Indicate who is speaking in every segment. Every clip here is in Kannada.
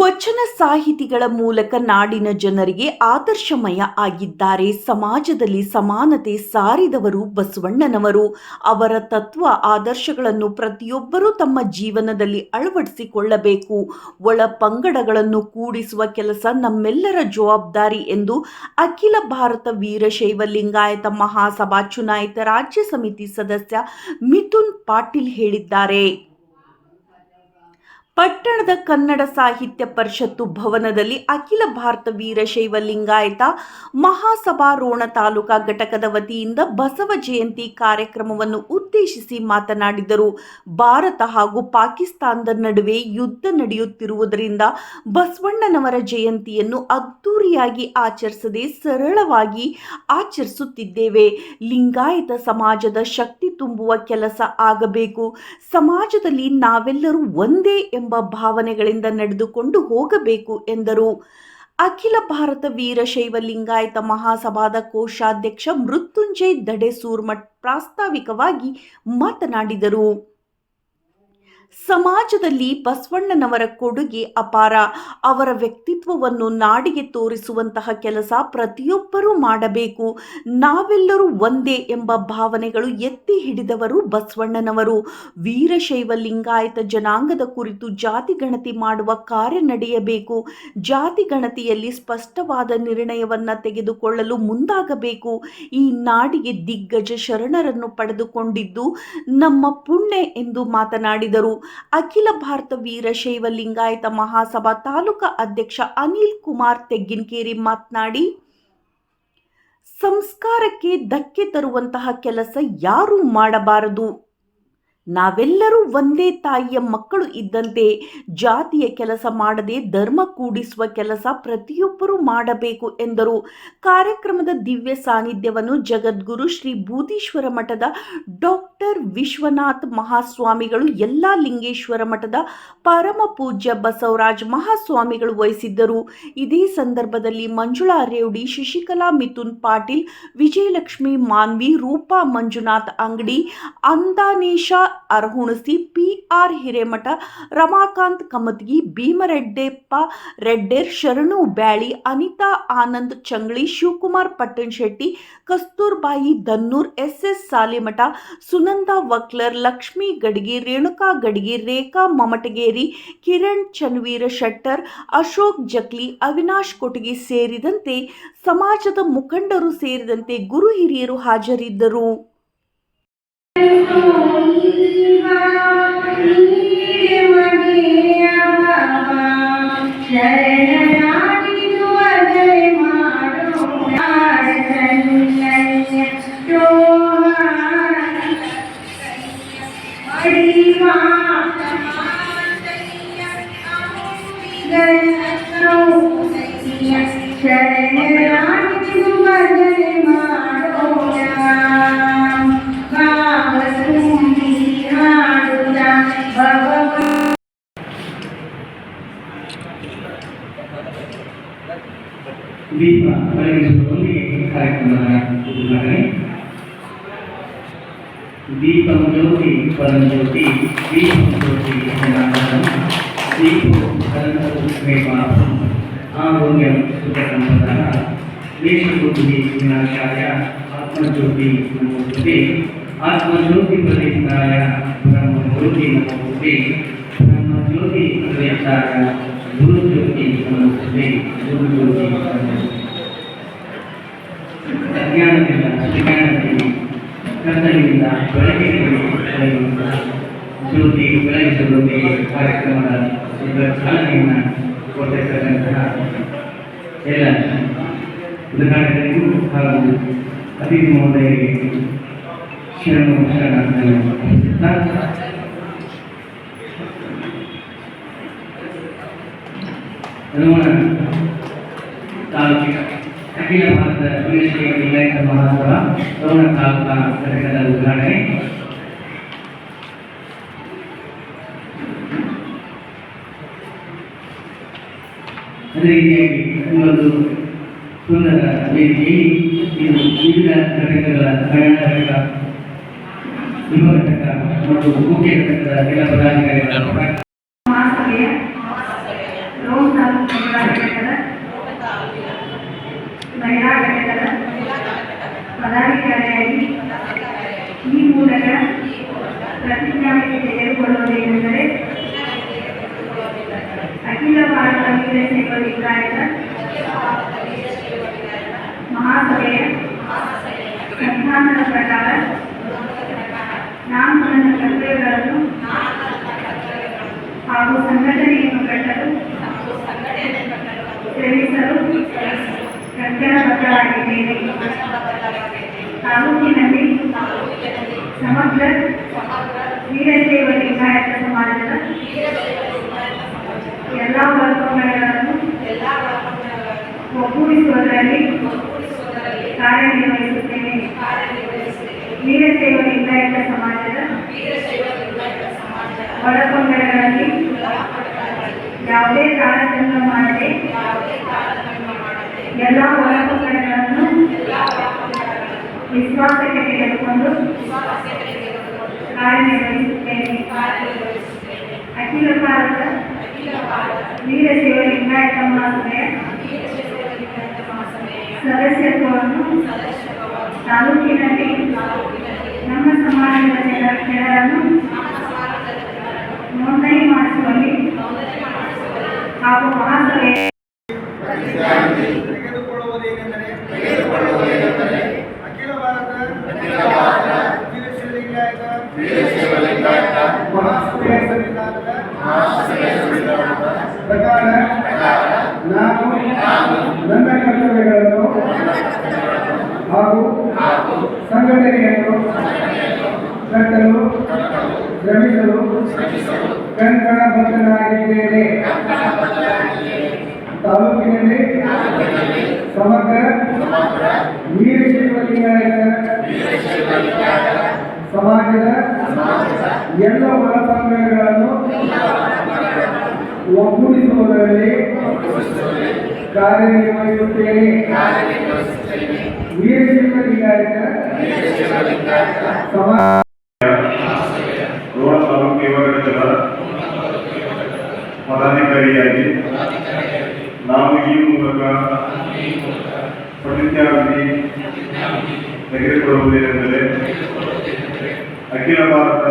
Speaker 1: ವಚನ ಸಾಹಿತಿಗಳ ಮೂಲಕ ನಾಡಿನ ಜನರಿಗೆ ಆದರ್ಶಮಯ ಆಗಿದ್ದಾರೆ. ಸಮಾಜದಲ್ಲಿ ಸಮಾನತೆ ಸಾರಿದವರು ಬಸವಣ್ಣನವರು. ಅವರ ತತ್ವ, ಆದರ್ಶಗಳನ್ನು ಪ್ರತಿಯೊಬ್ಬರೂ ತಮ್ಮ ಜೀವನದಲ್ಲಿ ಅಳವಡಿಸಿಕೊಳ್ಳಬೇಕು. ಒಳ ಪಂಗಡಗಳನ್ನು ಕೂಡಿಸುವ ಕೆಲಸ ನಮ್ಮೆಲ್ಲರ ಜವಾಬ್ದಾರಿ ಎಂದು ಅಖಿಲ ಭಾರತ ವೀರಶೈವ ಲಿಂಗಾಯತ ಮಹಾಸಭಾ ಚುನಾಯಿತ ರಾಜ್ಯ ಸಮಿತಿ ಸದಸ್ಯ ಮಿಥುನ್ ಪಾಟೀಲ್ ಹೇಳಿದ್ದಾರೆ. ಪಟ್ಟಣದ ಕನ್ನಡ ಸಾಹಿತ್ಯ ಪರಿಷತ್ತು ಭವನದಲ್ಲಿ ಅಖಿಲ ಭಾರತ ವೀರಶೈವ ಲಿಂಗಾಯತ ಮಹಾಸಭಾ ರೋಣ ತಾಲೂಕಾ ಘಟಕದ ವತಿಯಿಂದ ಬಸವ ಜಯಂತಿ ಕಾರ್ಯಕ್ರಮವನ್ನು ಉದ್ದೇಶಿಸಿ ಮಾತನಾಡಿದರು. ಭಾರತ ಹಾಗೂ ಪಾಕಿಸ್ತಾನದ ನಡುವೆ ಯುದ್ಧ ನಡೆಯುತ್ತಿರುವುದರಿಂದ ಬಸವಣ್ಣನವರ ಜಯಂತಿಯನ್ನು ಅದ್ದೂರಿಯಾಗಿ ಆಚರಿಸದೆ ಸರಳವಾಗಿ ಆಚರಿಸುತ್ತಿದ್ದೇವೆ. ಲಿಂಗಾಯತ ಸಮಾಜದ ಶಕ್ತಿ ತುಂಬುವ ಕೆಲಸ ಆಗಬೇಕು. ಸಮಾಜದಲ್ಲಿ ನಾವೆಲ್ಲರೂ ಒಂದೇ ಎಂಬ ಭಾವನೆಗಳಿಂದ ನಡೆದುಕೊಂಡು ಹೋಗಬೇಕು ಎಂದರು. ಅಖಿಲ ಭಾರತ ವೀರಶೈವ ಲಿಂಗಾಯತ ಮಹಾಸಭಾದ ಕೋಶಾಧ್ಯಕ್ಷ ಮೃತ್ಯುಂಜಯ್ ದಡೆ ಸೂರ್ಮಠ್ ಪ್ರಾಸ್ತಾವಿಕವಾಗಿ ಮಾತನಾಡಿದರು. ಸಮಾಜದಲ್ಲಿ ಬಸವಣ್ಣನವರ ಕೊಡುಗೆ ಅಪಾರ. ಅವರ ವ್ಯಕ್ತಿತ್ವವನ್ನು ನಾಡಿಗೆ ತೋರಿಸುವಂತಹ ಕೆಲಸ ಪ್ರತಿಯೊಬ್ಬರೂ ಮಾಡಬೇಕು. ನಾವೆಲ್ಲರೂ ಒಂದೇ ಎಂಬ ಭಾವನೆಗಳು ಎತ್ತಿ ಹಿಡಿದವರು ಬಸವಣ್ಣನವರು. ವೀರಶೈವ ಲಿಂಗಾಯತ ಜನಾಂಗದ ಕುರಿತು ಜಾತಿ ಗಣತಿ ಮಾಡುವ ಕಾರ್ಯ ನಡೆಯಬೇಕು. ಜಾತಿ ಗಣತಿಯಲ್ಲಿ ಸ್ಪಷ್ಟವಾದ ನಿರ್ಣಯವನ್ನು ತೆಗೆದುಕೊಳ್ಳಲು ಮುಂದಾಗಬೇಕು. ಈ ನಾಡಿಗೆ ದಿಗ್ಗಜ ಶರಣರನ್ನು ಪಡೆದುಕೊಂಡಿದ್ದು ನಮ್ಮ ಪುಣ್ಯ ಎಂದು ಮಾತನಾಡಿದರು. ಅಖಿಲ ಭಾರತ ವೀರಶೈವ ಲಿಂಗಾಯತ ಮಹಾಸಭಾ ತಾಲೂಕಾ ಅಧ್ಯಕ್ಷ ಅನಿಲ್ ಕುಮಾರ್ ತೆಗ್ಗಿನಕೇರಿ ಮಾತನಾಡಿ, ಸಂಸ್ಕಾರಕ್ಕೆ ಧಕ್ಕೆ ತರುವಂತಹ ಕೆಲಸ ಯಾರೂ ಮಾಡಬಾರದು. ನಾವೆಲ್ಲರೂ ಒಂದೇ ತಾಯಿಯ ಮಕ್ಕಳು ಇದ್ದಂತೆ ಜಾತಿಯ ಕೆಲಸ ಮಾಡದೆ ಧರ್ಮ ಕೂಡಿಸುವ ಕೆಲಸ ಪ್ರತಿಯೊಬ್ಬರೂ ಮಾಡಬೇಕು ಎಂದರು. ಕಾರ್ಯಕ್ರಮದ ದಿವ್ಯ ಸಾನ್ನಿಧ್ಯವನ್ನು ಜಗದ್ಗುರು ಶ್ರೀ ಬೂದೀಶ್ವರ ಮಠದ ಡಾಕ್ಟರ್ ವಿಶ್ವನಾಥ್ ಮಹಾಸ್ವಾಮಿಗಳು, ಎಲ್ಲ ಲಿಂಗೇಶ್ವರ ಮಠದ ಪರಮ ಪೂಜ್ಯ ಬಸವರಾಜ್ ಮಹಾಸ್ವಾಮಿಗಳು ವಹಿಸಿದ್ದರು. ಇದೇ ಸಂದರ್ಭದಲ್ಲಿ Manjula revdi, Shashikala Mithun Patil, Vijayalakshmi Manvi, Roopa Manjunath Angadi, Andanesha Arahunasi P R Hiremath, Ramakant Kamatgi Bhimareddeppa Redder, Sharanu Byali, Anita Anand, Changli, Shivakumar Pattanshetti, Kasturbai Dannur S S Salimath, Sunanda Vaklar, Lakshmi Gadgi, Renuka Gadgi, Rekha Mamatageri, Kiran Chanveera Shettar, Ashok Jakli, Avinash Kotagi ಸೇರಿದಂತೆ ಸಮಾಜದ ಮುಖಂಡರು ಸೇರಿದಂತೆ ಗುರು ಹಿರಿಯರು ಹಾಜರಿದ್ದರು.
Speaker 2: ಶರಣರಾಗಿದು
Speaker 3: ದೀಪ ಬೆಳಗಿಸುವುದರೊಂದಿಗೆ ಕಾರ್ಯಕ್ರಮದ ಉದ್ಘಾಟನೆ ದೀಪಂ ಜ್ಯೋತಿ ಪರಂ ಜ್ಯೋತಿ ದೀಪಂ ಜ್ಯೋತಿ ಜನಾರ್ದನಂ ದೀಪೋ ಅನಂತಮೇವಾಹಂ ಆರೋಗ್ಯಂ ಸುಖಸಂಪದಃ ದೇಶಬುದ್ಧಿ ವಿನಾಶಾಯ ಆತ್ಮಜ್ಯೋತಿ ನಮೋಸ್ತುತೆ ಆತ್ಮಜ್ಯೋತಿ ಪ್ರದೀಪಾಯ ಬ್ರಹ್ಮಜ್ಯೋತಿ ನಮೋಸ್ತುತೆ ಬ್ರಹ್ಮಜ್ಯೋತಿ ಪ್ರದೀಪಾಯ ಗುರುಜ್ಯೋತಿ ನಮೋಸ್ತುತೆ ಗುರುಜ್ಯೋತಿ ನಮೋಸ್ತುತೆ ಅಜ್ಞಾನದಿಂದ ಸುಜ್ಞಾನದಲ್ಲಿ ಕರ್ತನಿಂದ ಬೆಳಕಿನಿಂದ ಬೆಳೆಯುವಂತಹ ಜ್ಯೋತಿ ಕಾರ್ಯಕ್ರಮದ ಚಾಲನೆಯನ್ನು ಕೊಟ್ಟಿರ್ತಕ್ಕಂತಹ ಎಲ್ಲ ಉದ್ಘಾಟಕರಿಗೂ ಹಾಗೂ ಅತಿಥಿ ಮಹೋದಯರಿಗೆ ಶರಣು ಹನುಮಾನ ತಾಲೂಕಿನ ಅಖಿಲ ಭಾರತ ವೀರಶೈವ ಲಿಂಗಾಯತ ಮಹಾಸಭಾ ರೋಣ ತಾಲೂಕಾ ಘಟಕದ ಉದ್ಘಾಟನೆ ರೀತಿಯಾಗಿ ಸುಂದರ ವೇದಿಕೆಯಲ್ಲಿ ವಿವಿಧ ಘಟಕಗಳ ಕನ್ನಡ ಘಟಕ ಮತ್ತು ಮುಖ್ಯ ಘಟಕದ ಎಲ್ಲ ಪದಾಧಿಕಾರಿಗಳ
Speaker 2: ಕಾರ್ಯಾಲಯ ಈ ಮೂಲಕ ಪ್ರತಿಜ್ಞಾನಿಗೆ ತೆಗೆದುಕೊಳ್ಳುವುದೇನೆಂದರೆ ಅಖಿಲ ಭಾರತ ವೀರಶೈವ ಲಿಂಗಾಯತ ಮಹಾಸಭೆಯ ಸಂವಿಧಾನದ ಪ್ರಕಾರ ನಾನು ನನ್ನ ಕರ್ತವ್ಯಗಳನ್ನು ಹಾಗೂ ಸಂಘಟನೆಯನ್ನು ಕಟ್ಟಲು ಶ್ರಮಿಸಲು ಕರ್ತವ್ಯ ಬದ್ಧರಾಗಿದ್ದೇನೆ ತಾಲೂಕಿನಲ್ಲಿ ಸಮಗ್ರ ವೀರಶೈವ ಲಿಂಗಾಯತ ಸಮಾಜದ ಎಲ್ಲ ವರ್ಗಗಳನ್ನು ಒಗ್ಗೂಡಿಸುವುದರಲ್ಲಿ ಕಾರ್ಯನಿರ್ವಹಿಸುತ್ತೇನೆ. ವೀರಶೈವ ಲಿಂಗಾಯತ ಸಮಾಜದ ಒಳಪಂಗಡಗಳಲ್ಲಿ ಯಾವುದೇ ತಾರತಮ್ಯ ಮಾಡದೆ ಎಲ್ಲ ಒಳಪಂಗಡಗಳನ್ನು ವಿಶ್ವಾಸಕ್ಕೆ ತೆಗೆದುಕೊಂಡು ಕಾರ್ಯನಿರ್ವಹಿಸುತ್ತೇನೆ ಅಖಿಲ ಭಾರತ ವೀರಶೈವ ಲಿಂಗಾಯತ ಮಹಾಸಭೆಯ ಸದಸ್ಯತ್ವವನ್ನು ತಾಲೂಕಿನಲ್ಲಿ ನಮ್ಮ ಸಮಾಜದ ಜನ ಜನರನ್ನು ನೋಂದಣಿ ಮಾಡಿಸುವಲ್ಲಿ ಹಾಗೂ ಮಹಾಸಭೆ
Speaker 4: ತೆಗೆದುಕೊಳ್ಳುವುದೇನೆಂದರೆ ಅಖಿಲ ಭಾರತ ವೀರಶೈವ ಲಿಂಗಾಯತ ಮಹಾಸಭೆಯ ಸಂವಿಧಾನದ ಪ್ರಕಾರ ನಾನು ನನ್ನ ಕರ್ತವ್ಯಗಳನ್ನು ಹಾಗೂ ಸಂಘಟನೆಯನ್ನು ಕಟ್ಟಲು ಶ್ರಮಿಸಲು ಕಂಕಣಬದ್ಧನಾಗಿದ್ದೇನೆ ತಾಲೂಕಿನಲ್ಲಿ ಸಮಗ್ರ ವೀರಶೈವ ಲಿಂಗಾಯತ ಸಮಾಜದ ಎಲ್ಲ ಒಳಪಂಗಡಗಳನ್ನು ಒಗ್ಗೂಡಿಸುವುದರಲ್ಲಿ ಕಾರ್ಯನಿರ್ವಹಿಸುತ್ತೇನೆ. ವೀರಶೈವ ಲಿಂಗಾಯತ ಸಮಾಜ
Speaker 5: ಪದಾಧಿಕಾರಿಯಾಗಿ ನಾವು ಈ ಮೂಲಕ ಪ್ರತಿಜ್ಞಾವಿಧಿ ತೆಗೆದುಕೊಳ್ಳುವುದೇನೆಂದರೆ ಅಖಿಲ ಭಾರತ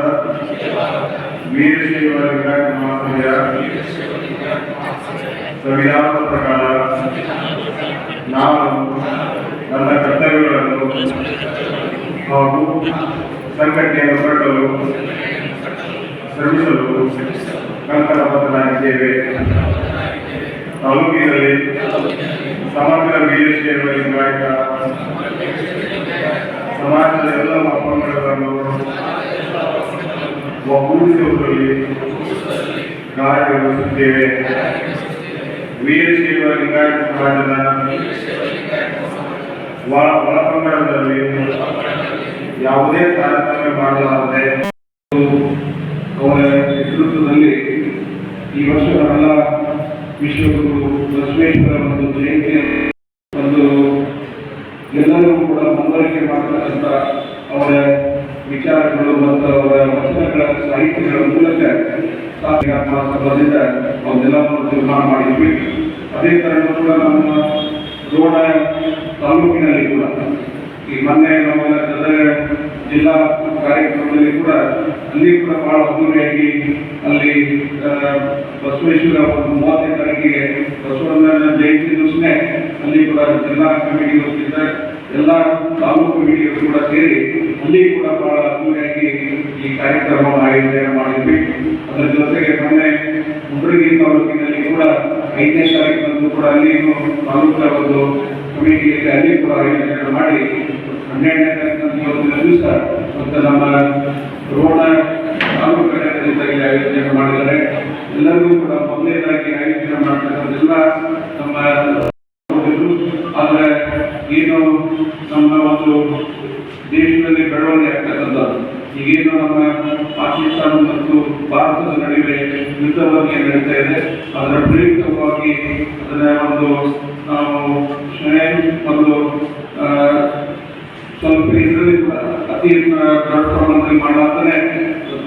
Speaker 5: ವೀರಶೈವ ಲಿಂಗಾಯತ ಮಹಾಸಭೆಯ, ಸಂವಿಧಾನದ ಪ್ರಕಾರ ನಾನು ನನ್ನ ಕರ್ತವ್ಯಗಳನ್ನು ಹಾಗೂ ಸಂಘಟನೆಯನ್ನು ಕಟ್ಟಲು ಶ್ರಮಿಸಲು ಕಂಕಣಬದ್ಧನಾಗಿದ್ದೇವೆ ತಾಲೂಕಿನಲ್ಲಿ ಸಮಗ್ರ ವೀರಶೈವ ಲಿಂಗಾಯತ ಸಮಾಜದ ಎಲ್ಲ ಒಪ್ಪಂದಗಳನ್ನು ಒಗ್ಗೂಡಿಸುವುದರಲ್ಲಿ ಕಾರ್ಯನಿರ್ವಹಿಸುತ್ತೇವೆ ವೀರಶೈವ ಲಿಂಗಾಯತ ಸಮಾಜದ ಒಳ ಯಾವುದೇ ತಾರತಮ್ಯ ಮಾಡಲಾರದೆ ಅವರ ನೇತೃತ್ವದಲ್ಲಿ ಈ ವರ್ಷ ಎಲ್ಲ ವಿಶ್ವಗುರು ಬಸವೇಶ್ವರ ಒಂದು ಜಯಂತಿ ಒಂದು ಎಲ್ಲರೂ ಮಾಡತಕ್ಕಂಥ ಅವರ ವಿಚಾರಗಳು ಮತ್ತು ಅವರ ವಚನಗಳ ಸಾಹಿತ್ಯಗಳ ಮೂಲಕ ಸಂಬಂಧಿತ ಅವನ್ನೆಲ್ಲವನ್ನು ನಿರ್ಮಾಣ ಮಾಡಿದ್ವಿ. ಅದೇ ಕಾರಣ ಕೂಡ ನಮ್ಮ ರೋಣ ತಾಲೂಕಿನಲ್ಲಿ ಕೂಡ ಈ ಮೊನ್ನೆ ನಮ್ಮ ಗದಗ ಜಿಲ್ಲಾ ಕಾರ್ಯಕ್ರಮದಲ್ಲಿ ಕೂಡ ಅಲ್ಲಿ ಕೂಡ ಬಹಳ ಅದ್ದೂರಿಯಾಗಿ ಅಲ್ಲಿ ಬಸವೇಶ್ವರ ಒಂದು ಮೂವತ್ತನೇ ತಾರೀಕಿಗೆ ಬಸವಣ್ಣನ ಜಯಂತಿ ದಿವಸನೇ ಅಲ್ಲಿ ಕೂಡ ಜಿಲ್ಲಾ ಕಮಿಟಿ ವತಿಯಿಂದ ಎಲ್ಲ ತಾಲೂಕು ಕಮಿಟಿಗಳು ಕೂಡ ಸೇರಿ ಅಲ್ಲಿ ಕೂಡ ಬಹಳ ಅದ್ದೂರಿಯಾಗಿ ಈ ಕಾರ್ಯಕ್ರಮವನ್ನು ಆಯೋಜನೆ ಮಾಡಿದ್ವಿ. ಅದರ ಜೊತೆಗೆ ಮೊನ್ನೆ ಮುಂಡ್ರಗಿ ತಾಲೂಕಿನಲ್ಲಿ ಕೂಡ ಐದನೇ ತಾರೀಕಿನಂದು ಕೂಡ ಅಲ್ಲಿ ತಾಲೂಕಿನ ಒಂದು ಕಮಿಟಿಯಲ್ಲಿ ಅಲ್ಲಿ ಕೂಡ ಆಯೋಜನೆ ಮಾಡಿ, ಹನ್ನೆರಡನೇ ತಾರೀಕಿನ ಇವತ್ತಿನ ದಿವಸ ಮತ್ತು ನಮ್ಮ ರೋಣ ತಾಲೂಕು ಘಟಕದಿಂದ ಆಯೋಜನೆ ಮಾಡಿದ್ದಾರೆ. ಎಲ್ಲರಿಗೂ ಕೂಡ ಮೊದಲನೇದಾಗಿ ಆಯೋಜನೆ ಮಾಡ್ತಕ್ಕಂಥ ಎಲ್ಲ ನಮ್ಮ ಹೋಗಿದ್ರು. ಆದ್ರೆ ಏನು ನಮ್ಮ ಒಂದು ದೇಶದಲ್ಲಿ ಬೆಳವಣಿಗೆ ಆಗ್ತಕ್ಕಂಥದ್ದು ಈಗೇನು ನಮ್ಮ ಪಾಕಿಸ್ತಾನ ಮತ್ತು ಭಾರತದ ನಡುವೆ ಯುದ್ಧವಾಗಿ ನಡೀತಾ ಇದೆ ಅದರ ಪ್ರಯುಕ್ತವಾಗಿ ಅದನ್ನ ಒಂದು, ನಾವು ಒಂದು ಸ್ವಲ್ಪ ಇದರಲ್ಲಿ ಅತಿ ದೊಡ್ಡ ಪ್ರಮಾಣದಲ್ಲಿ ಮಾಡಲಾಗ್ತಾನೆ.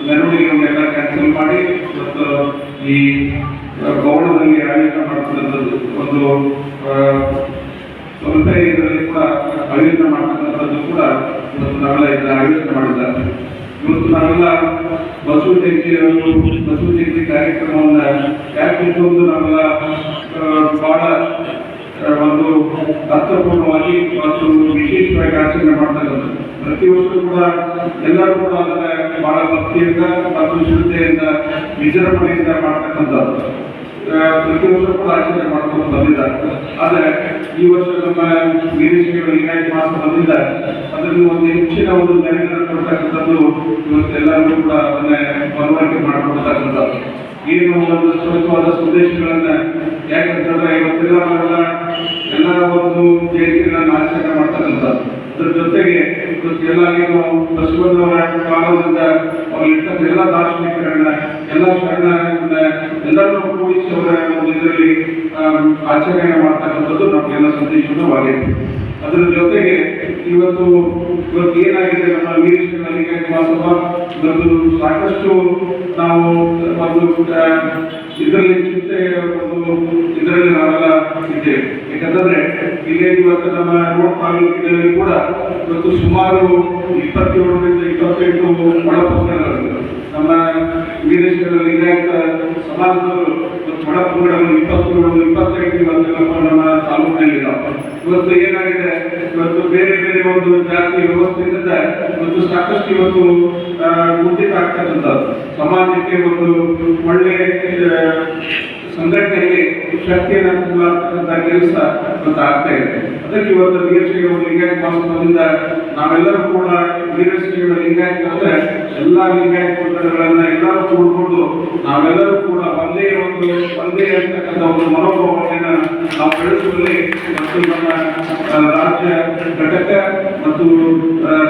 Speaker 5: ಮೆರವಣಿಗೆಯನ್ನೆಲ್ಲ ಕ್ಯಾನ್ಸಲ್ ಮಾಡಿ ಮತ್ತು ಈ ಗೌಡದಲ್ಲಿ ಆಯೋಜನೆ ಮಾಡ್ತಕ್ಕಂಥದ್ದು ಒಂದು ಸ್ವಲ್ಪ ಇದರಲ್ಲಿ ಕೂಡ ಆಯೋಜನೆ ಮಾಡ್ತಕ್ಕಂಥದ್ದು ಕೂಡ ಇವತ್ತು ನಾವೆಲ್ಲ ಇದನ್ನ ಆಯೋಜನೆ ಮಾಡಿದ್ದಾರೆ. ಇವತ್ತು ನಾವೆಲ್ಲ ಬಸವ ಜಯಂತಿಯನ್ನು, ಬಸವ ಜಯಂತಿ ಕಾರ್ಯಕ್ರಮವನ್ನ ಯಾಕೆ ಒಂದು ನಾವೆಲ್ಲ ಆ, ಬಹಳ ಆ, ಒಂದು ಅರ್ಥಪೂರ್ಣವಾಗಿ ಮತ್ತು ವಿಶೇಷವಾಗಿ ಆಚರಣೆ ಮಾಡ್ತಕ್ಕಂಥದ್ದು ವರ್ಷ ಕೂಡ ಎಲ್ಲರೂ ಕೂಡ ಅದನ್ನ ಬಹಳ ಭಕ್ತಿಯಿಂದ ಮತ್ತು ಶ್ರದ್ಧೆಯಿಂದ ವಿಜೃಂಭಣೆಯಿಂದ ಮಾಡ್ತಕ್ಕಂಥದ್ದು. ಪ್ರತಿ ವರ್ಷ ಕೂಡ ಆಚರಣೆ ಮಾಡ್ಕೊಂಡು ಬಂದಿದ್ದಾರೆ. ಆದ್ರೆ ಈ ವರ್ಷ ನಮ್ಮ ನಿರೀಕ್ಷೆಗಳು ಏನಾಗಿ ಮಾಡ್ಕೊಂಡು ಬಂದಿದ್ದಾರೆ. ಅದನ್ನು ಒಂದು ಹೆಚ್ಚಿನ ಒಂದು ನೆರವಿನ ಕೊಡ್ತಕ್ಕಂಥದ್ದು ಇವತ್ತು ಎಲ್ಲರಿಗೂ ಕೂಡ ಅದನ್ನ ಮನವರಿಕೆ ಮಾಡಿಕೊಡ್ತಕ್ಕಂಥದ್ದು. ಏನು ಒಂದು ಸ್ವಚ್ಛವಾದ ಸಂದೇಶಗಳನ್ನ ಯಾಕಂತಂದ್ರೆ ಇವತ್ತೆಲ್ಲ ಎಲ್ಲ ಒಂದು ಜಯಂತಿಗಳನ್ನ ಆಚರಣೆ ಮಾಡ್ತಕ್ಕಂಥದ್ದು. ಅದ್ರ ಜೊತೆಗೆ ಇವತ್ತು ಎಲ್ಲ ಏನು ಬಸವಣ್ಣವರ ಕಾಲದಿಂದ ಅವ್ರು ಇರ್ತಕ್ಕಂಥ ಎಲ್ಲ ದಾರ್ಶನಿಕರನ್ನ, ಎಲ್ಲ ಶರಣರನ್ನ ಎಲ್ಲರನ್ನೂ ಕೂಡಿಸಿ ಅವರ ಒಂದು ಇದರಲ್ಲಿ ಆಚರಣೆ ಮಾಡ್ತಕ್ಕಂಥದ್ದು ನಮಗೆಲ್ಲ ಸಂದೇಶವಾಗಿದೆ ಅದರ ಜೊತೆಗೆ ಇವತ್ತು ಇವತ್ತು ಏನಾಗಿದೆ ನಮ್ಮ ಲಿಂಗಾಯತ ಮಹಾಸಭಾ ಇವತ್ತು ಸಾಕಷ್ಟು ನಾವು ಒಂದು ಇದರಲ್ಲಿ ಚಿಂತೆ ಒಂದು ಇದರಲ್ಲಿ ನಾವೆಲ್ಲ ಇದ್ದೇವೆ. ಯಾಕಂತಂದ್ರೆ ಇಲ್ಲಿ ಇವತ್ತು ನಮ್ಮ ರೋಡ್ ತಾಲೂಕಿನಲ್ಲಿ ಕೂಡ ಇವತ್ತು ಸುಮಾರು ಇಪ್ಪತ್ತೇಳರಿಂದ ಇಪ್ಪತ್ತೆಂಟು ಒಳಪಂಗಡಗಳು ನಮ್ಮ ವೀರೇಶ್ವರ ಲಿಂಗಾಯತ ಸಮಾಜದವರು ಇವತ್ತು ಒಳಪಂಗಡಗಳು ಇಪ್ಪತ್ತೇಳು ಇಪ್ಪತ್ತೆಂಟು ಇವತ್ತು ನಮ್ಮ ನಮ್ಮ ತಾಲೂಕಿನಲ್ಲಿದ್ದಾವೆ ಇವತ್ತು ಏನಾಗಿದೆ? ಇವತ್ತು ಬೇರೆ ಬೇರೆ ಒಂದು ಜಾತಿ ವ್ಯವಸ್ಥೆಯಿಂದ ಇವತ್ತು ಸಾಕಷ್ಟು ಇವತ್ತು ಕುಂಠಿತ ಆಗ್ತಕ್ಕಂಥದ್ದು ಸಮಾಜಕ್ಕೆ ಒಂದು ಒಳ್ಳೆ ಸಂಘಟನೆಗೆ ಶಕ್ತಿಯನ್ನು ಕೆಲಸ ಅಂತ ಆಗ್ತಾ ಇದೆ. ಅದಕ್ಕೆ ಇವತ್ತು ವೀರಶ್ರೀಗಳ ಲಿಂಗಾಯತ ಮಹೋತ್ಸವದಿಂದ ನಾವೆಲ್ಲರೂ ಕೂಡ ವೀರಶ್ರೀಗಳ ಲಿಂಗಾಯತ ಅಂದ್ರೆ ಎಲ್ಲಾ ಲಿಂಗಾಯತ ಕುಟುಂಬಗಳನ್ನ ಎಲ್ಲರೂ ಕೂಡ್ಕೊಂಡು ನಾವೆಲ್ಲರೂ ಕೂಡ ಒಂದೇ ಒಂದು, ಒಂದೇ ಇರತಕ್ಕಂಥ ಒಂದು ಮನೋಭಾವನೆಯನ್ನ ನಾವು ಬೆಳೆಸುವಲ್ಲಿ ಮತ್ತು ನಮ್ಮ ರಾಜ್ಯ ಘಟಕ ಮತ್ತು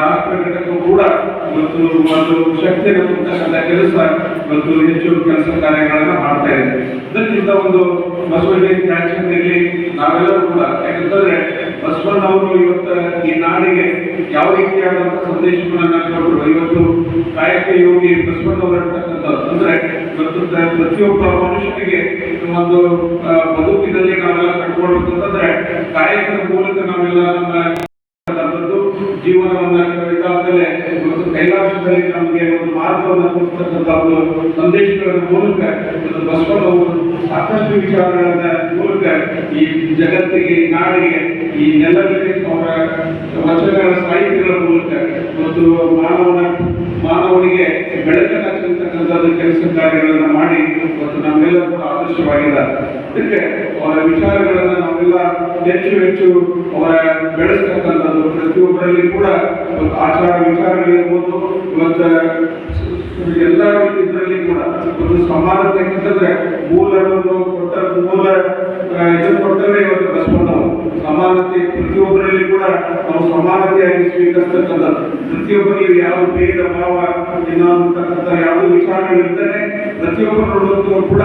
Speaker 5: ರಾಷ್ಟ್ರ ಘಟಕ ಕೂಡ ಇವತ್ತು ಒಂದು ಶಕ್ತಿ ಕೊಡ್ತಕ್ಕಂಥ ಕೆಲಸ ಮತ್ತು ಹೆಚ್ಚು ಕೆಲಸ ಕಾರ್ಯಗಳನ್ನು ಮಾಡ್ತಾ ಇದೆ. ಇದಕ್ಕಿಂತ ಒಂದು ಬಸವಣ್ಣ ನಾವೆಲ್ಲರೂ ಕೂಡ ಯಾಕಂತಂದ್ರೆ ಬಸವಣ್ಣವರು ಇವತ್ತು ಈ ನಾಡಿಗೆ ಯಾವ ರೀತಿಯಾದಂತಹ ಸಂದೇಶಗಳನ್ನ ಕೊಟ್ಟರು? ಇವತ್ತು ಕಾಯಕ ಯೋಗಿ ಬಸವಣ್ಣವರು ಅಂತಕ್ಕಂಥದ್ದು ಅಂದ್ರೆ ಇವತ್ತು ಪ್ರತಿಯೊಬ್ಬ ಮನುಷ್ಯನಿಗೆ ಒಂದು ಬದುಕಿನಲ್ಲಿ ನಾವೆಲ್ಲ ಕಂಡುಕೊಳ್ಬೇಕಂತಂದ್ರೆ ಕಾಯಕದ ಮೂಲಕ ನಾವೆಲ್ಲ ನಮ್ಮ ಜೀವನವನ್ನ ಇದಾದ್ಮೇಲೆ ಮತ್ತು ಕೈಲಾಸದಲ್ಲಿ ನಮಗೆ ಒಂದು ಮಾರ್ಗವನ್ನು ಕೊಡ್ತಕ್ಕಂಥ ಒಂದು ಸಂದೇಶಗಳ ಮೂಲಕ ಇವತ್ತು ಬಸವಣ್ಣವರು ಸಾಕಷ್ಟು ವಿಚಾರಗಳನ್ನ ಮೂಲಕ ಈ ಜಗತ್ತಿಗೆ, ನಾಡಿಗೆ, ಈ ನೆಲದಲ್ಲಿ ಅವರ ವಚನಗಳ ಸಾಹಿತ್ಯಗಳ ಮೂಲಕ ಇವತ್ತು ಮಾನವನ ಮಾನವನಿಗೆ ಬೆಳಕನ್ನ ಚೆಲ್ತಕ್ಕಂಥದ್ದು ಕೆಲಸ ಕಾರ್ಯಗಳನ್ನ ಮಾಡಿ ಇವತ್ತು ನಮ್ಮೆಲ್ಲ ಕೂಡ ಆದರ್ಶವಾಗಿದ್ದಾರೆ ಅದಕ್ಕೆ ಅವರ ವಿಚಾರಗಳನ್ನ ನಾವೆಲ್ಲ ಹೆಚ್ಚು ಹೆಚ್ಚು ಅವರ ಬೆಳೆಸ್ತಕ್ಕಂಥದ್ದು. ಪ್ರತಿಯೊಬ್ಬರಲ್ಲಿ ಕೂಡ ಇವತ್ತು ಆಚಾರ ವಿಚಾರಗಳಿರ್ಬೋದು ಇವತ್ತು ಎಲ್ಲ ಇದರಲ್ಲಿ ಕೂಡ ಒಂದು ಸಮಾನತೆ ಅಂತಂದ್ರೆ ಮೂಲವನ್ನು ಕೊಟ್ಟ ಮೂಲ ಇದನ್ನು ಕೊಟ್ಟರೆ ಇವತ್ತು ಬಸವಣ್ಣ ಸಮಾನತೆ ಪ್ರತಿಯೊಬ್ಬರಲ್ಲಿ ಕೂಡ ನಾವು ಸಮಾನತೆಯಾಗಿ ಸ್ವೀಕರಿಸ್ತಕ್ಕಂಥದ್ದು. ಪ್ರತಿಯೊಬ್ಬರಿಗೆ ಯಾವ ಭೇದ ಭಾವ ಇಲ್ಲ ಅಂತಕ್ಕಂಥ ಯಾವುದೇ ವಿಚಾರಗಳಿರ್ತಾನೆ ಪ್ರತಿಯೊಬ್ಬರನ್ನು ಕೂಡ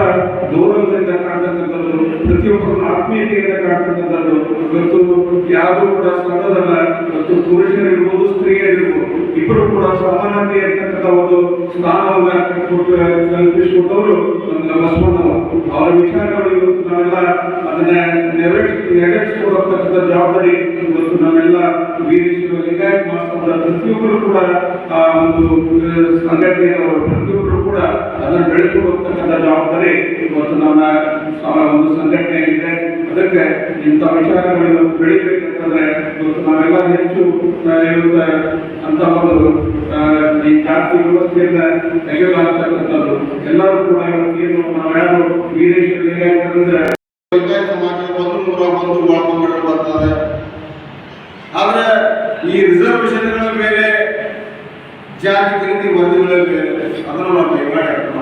Speaker 5: ಗೌರವದಿಂದ ಕಾಣ್ತಕ್ಕಂಥದ್ದು ಪ್ರತಿಯೊಬ್ಬರು ಆತ್ಮೀಯತೆಯಿಂದ ಕಾಣ್ತಕ್ಕಂಥದ್ದು. ಇವತ್ತು ಯಾರು ಕೂಡ ಸಣ್ಣದಲ್ಲ ಮತ್ತು ಪುರುಷರಿರ್ಬೋದು, ಸ್ತ್ರೀಯರಿರ್ಬೋದು ಇಬ್ಬರು ಕೂಡ ಸಮಾನತೆ ಇರ್ತಕ್ಕಂಥ ಒಂದು ಸ್ಥಾನವನ್ನ ಕೊಟ್ಟು, ಕಲ್ಪಿಸಿಕೊಟ್ಟವರು ನಮ್ಮ ಬಸವಣ್ಣವರು ಅವರ ವಿಚಾರಗಳು ಇವತ್ತು ನಾವೆಲ್ಲ ಅದನ್ನ ನೆರವೇರಿಸಿ, ನೆರವೇರಿಸಿಕೊಡತಕ್ಕಂಥ ಜವಾಬ್ದಾರಿ ಇವತ್ತು ನಾವೆಲ್ಲ ವೀರೇಶ್ವರ ಲಿಂಗಾಯತ ಮಹಾಸಭಾದ ಪ್ರತಿಯೊಬ್ಬರು ಕೂಡ ಆ ಒಂದು ಸಂಘಟನೆಯ ಪ್ರತಿಯೊಬ್ಬರು ಕೂಡ ಅದನ್ನು ಬೆಳೆಸಿಕೊಂಡು ಜವಾಬ್ದಾರಿ ಇವತ್ತು ನಮ್ಮ ಒಂದು ಸಂಘಟನೆ ಇದೆ ಅದಕ್ಕೆ ಇಂಥ ವಿಚಾರಗಳನ್ನು ಬೆಳಿಬೇಕಂತಂದ್ರೆ ಇವತ್ತು ನಾವೆಲ್ಲ ಹೆಚ್ಚು ಅಂತ ಒಂದು ಈ ಜಾತಿ ವ್ಯವಸ್ಥೆಯಿಂದ ತೆಗೆಯಲಾಗ್ತಕ್ಕಂಥದ್ದು. ಎಲ್ಲರೂ ಕೂಡ ಇವತ್ತು ಏನು ನಾವ್ಯಾರು ವೀರೇಶ್ವರ ದೇಶದಲ್ಲಿ
Speaker 6: ಲಿಂಗಾಯತ ಸಮಾಜಕ್ಕೆ ಒಂದು ಒಂದು ಆದ್ರೆ ಈ ರಿಸರ್ವೇಷನ್ಗಳ ಬೇರೆ ಜಾತಿ ಗಣತಿ ವರದಿಗಳು ಬೇರೆ ಅದನ್ನು ನಾವು ದಯಮಾಡಿ ಅರ್ಥ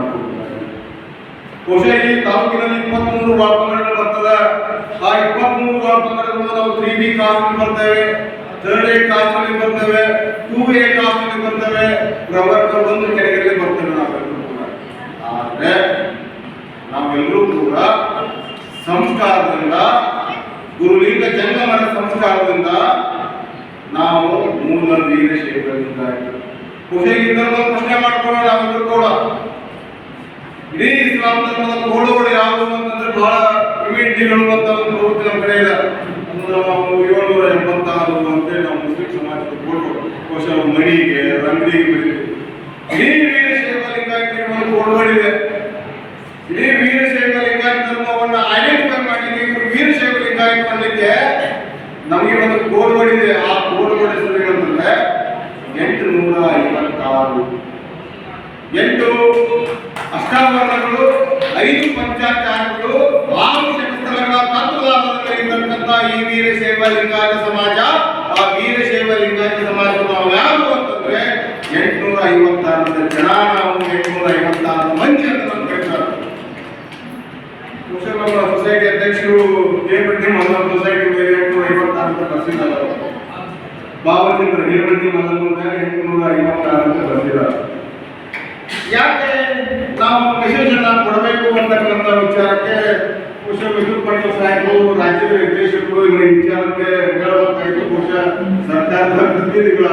Speaker 6: ಬಹುಶಃ ಈ ತಾಲೂಕಿನಲ್ಲಿ ಇಪ್ಪತ್ಮೂರು ಒಳಪಂಗಡಗಳು ಬರ್ತದೆ. ಆ ಇಪ್ಪತ್ಮೂರು ಒಳಪಂಗಡಗಳು ನಾವು ತ್ರೀ ಬಿ ಕಾಸ್ಟ್ ಬರ್ತೇವೆ ಥರ್ಡ್ ಎ ಕಾಸ್ಟ್ ಬರ್ತೇವೆ ಟೂ ಎ ಕಾಸ್ಟ್ ಬರ್ತೇವೆ. ಪ್ರವರ್ಗ ಒಂದು ಕೆಳಗಡೆ ಬರ್ತೇವೆ ಕೂಡ. ಆದ್ರೆ ನಾವೆಲ್ಲರೂ ಕೂಡ ಸಂಸ್ಕಾರದಿಂದ, ಗುರುಲಿಂಗ ಜಂಗಮನ ಸಂಸ್ಕಾರದಿಂದ ನಾವು ಮೂಲ ವೀರಶೈವರಿಂದ ಬಹುಶಃ ಪುಣ್ಯ ಮಾಡ್ಕೊಳ್ಳೋಣ ನಾವೆಲ್ಲರೂ ಕೂಡ. ಇಡೀ ಇಸ್ಲಾಂ ಧರ್ಮದ ಗೋಳುಗಳು ಯಾವುದು ಅಂತಂದ್ರೆ ಬಹಳ ವಿವಿಧಿಗಳು ಅಂತ ಒಂದು ಪ್ರವೃತ್ತಿ ನಮ್ಮ ಕಡೆ ಇದೆ. ನಾವು ಏಳ್ನೂರ ಎಂಬತ್ತಾರು ಅಂತೇಳಿ ನಾವು ಮುಸ್ಲಿಂ ಸಮಾಜದ ಗೋಳು ಬಹುಶಃ ಮಣಿಗೆ ರಂಗಡಿಗೆ ಬರೀತೀವಿ. ಇಡೀ ವೀರಶೈವ ಲಿಂಗಾಯತರಿಗೆ ಒಂದು ಇಡೀ ವೀರಶೈವ ಲಿಂಗಾಯತ ಧರ್ಮವನ್ನು ಐಡೆಂಟಿಫೈ ಮಾಡಲಿಕ್ಕೆ ವೀರಶೈವ ಲಿಂಗಾಯತ ಮಾಡಲಿಕ್ಕೆ ನಮಗೆ ಒಂದು ಕೋಡ್ವಡಿದೆ ಆ ಕೋಡ್ವಡಿ ಹೆಸರು ಏನಂತಂದ್ರೆ ಎಂಟು ನೂರ ಐವತ್ತಾರು ಎಂಟು ಅಷ್ಟಾವರಣಗಳು ಐದು ಪಂಚಾಚಾರಗಳು ಆರು ಶಕ್ತಿಸ್ಥಳಗಳ ತತ್ವಲಾಭದಲ್ಲಿ ಇರತಕ್ಕಂಥ ಈ ವೀರಶೈವ ಲಿಂಗಾಯತ ಸಮಾಜ ಆ ವೀರಶೈವ ಲಿಂಗಾಯತ ಸಮಾಜ ನಾವು ಯಾರು ಅಂತಂದ್ರೆ ಎಂಟುನೂರ ಐವತ್ತಾರು ಜನ ನಾವು ಎಂಟುನೂರ ಐವತ್ತಾರು ಮಂದಿ ಅಂತ ನಮ್ಗೆ ಹೇಳ್ತಾರೆ ಬಹುಶಃ ನಮ್ಮ ಸೊಸೈಟಿ ಅಧ್ಯಕ್ಷರು ನೇಮಟ್ಟಿ ಮಲ್ಲ ಸೊಸೈಟಿ ಮೇಲೆ ಎಂಟುನೂರ ಐವತ್ತಾರು ಅಂತ ಬರ್ಸಿದ್ದಾರೆ ಭಾವಚಂದ್ರ ನೇಮಟ್ಟಿ ಮಲ್ಲ ಮೇಲೆ ಎಂಟುನೂರ ಅಂತ ಬರ್ಸಿದ್ದಾರೆ ಯಾಕೆ ನಾವು ವಿಶೇಷಣ ಕೊಡಬೇಕು ಅಂತಕ್ಕಂಥ ವಿಚಾರಕ್ಕೆ ಬಹುಶಃ ವಿದ್ಯುತ್ ಪಟೇಲ್ ಸಾಹೇಬರು ರಾಜ್ಯದ ನಿರ್ದೇಶಕರು ಇವರ ವಿಚಾರಕ್ಕೆ ಹೇಳಬೇಕಾಯಿತು ಬಹುಶಃ ಸರ್ಕಾರದ ಪ್ರತಿನಿಧಿಗಳ